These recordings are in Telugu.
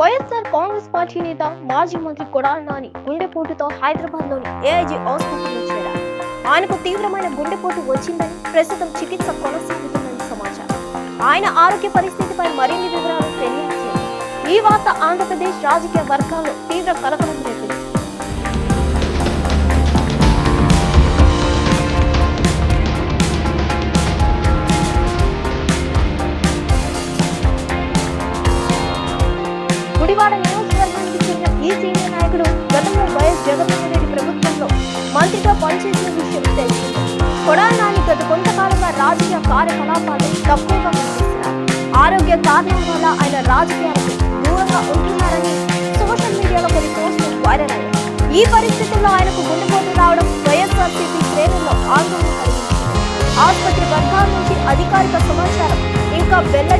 వైఎస్ఆర్ కాంగ్రెస్ పార్టీ నేత మాజీ మంత్రి కొడాలి నాని గుండెపోటుతో హైదరాబాద్లోని ఏఐజీ ఆసుపత్రిలో చేరారు. ఆయనకు తీవ్రమైన గుండెపోటు వచ్చిందని ప్రస్తుతం చికిత్స కొనసాగుతుందని సమాచారం. ఆయన ఆరోగ్య పరిస్థితిపై మరిన్ని వివరాలు తెలియజేశారు ఈ వార్త ఆంధ్రప్రదేశ్ రాజకీయ వర్గాల్లో తీవ్ర కలకలం రేపింది. గుడివాడ నియోజకవర్గానికి చెందిన ఈ సీనియర్ నాయకుడు గతంలో వైఎస్ జగన్మోహన్ రెడ్డి ప్రభుత్వంలో మంత్రిగా పనిచేసిన విషయం తెలిసింది. కొడాలి గత కొంతకాలంగా రాజకీయ కార్యకలాపాలు తక్కువగా కనిపిస్తున్నారు ఆరోగ్య కారణం వల్ల ఆయన రాజకీయాలకు దూరంగా ఉంటున్నారని సోషల్ మీడియాలో కొన్ని పోస్టులు వైరల్ అయ్యాయి. ఈ పరిస్థితుల్లో ఆయనకు గుండెపోటు రావడం వైఎస్ఆర్సీపీ శ్రేణుల్లో ఆందోళన కలిగించింది. ఆసుపత్రి వర్గాల నుంచి అధికారిక సమాచారం ఇంకా వెల్లడి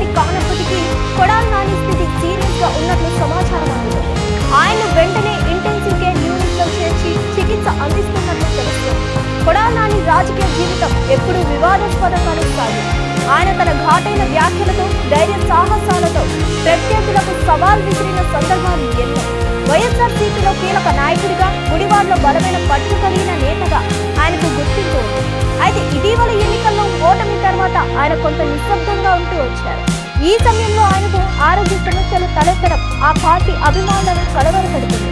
రాజకీయ జీవితం ఎప్పుడూ వివాదాస్పదంగానే సాగింది ఆయన తన ఘాటైన వ్యాఖ్యలతో ధైర్య సాహసాలతో ప్రత్యర్థులకు సవాల్ విసిరిన సందర్భాలు ఎన్నో వైఎస్ఆర్సీపీలో కీలక నాయకుడిగా గుడివాడలో బలమైన పట్టు కలిగిన నేతగా ఆయనకు గుర్తింపు అయితే ఇటీవల ఎన్నికల్లో ఓటమి తర్వాత ఆయన కొంత నిశ్శబ్దంగా ఉంటూ వచ్చారు. ఈ సమయంలో ఆయనకు ఆరోగ్య సమస్యలు తలెత్తడం ఆ పార్టీ అభిమానులను కలవరపెడుతుంది.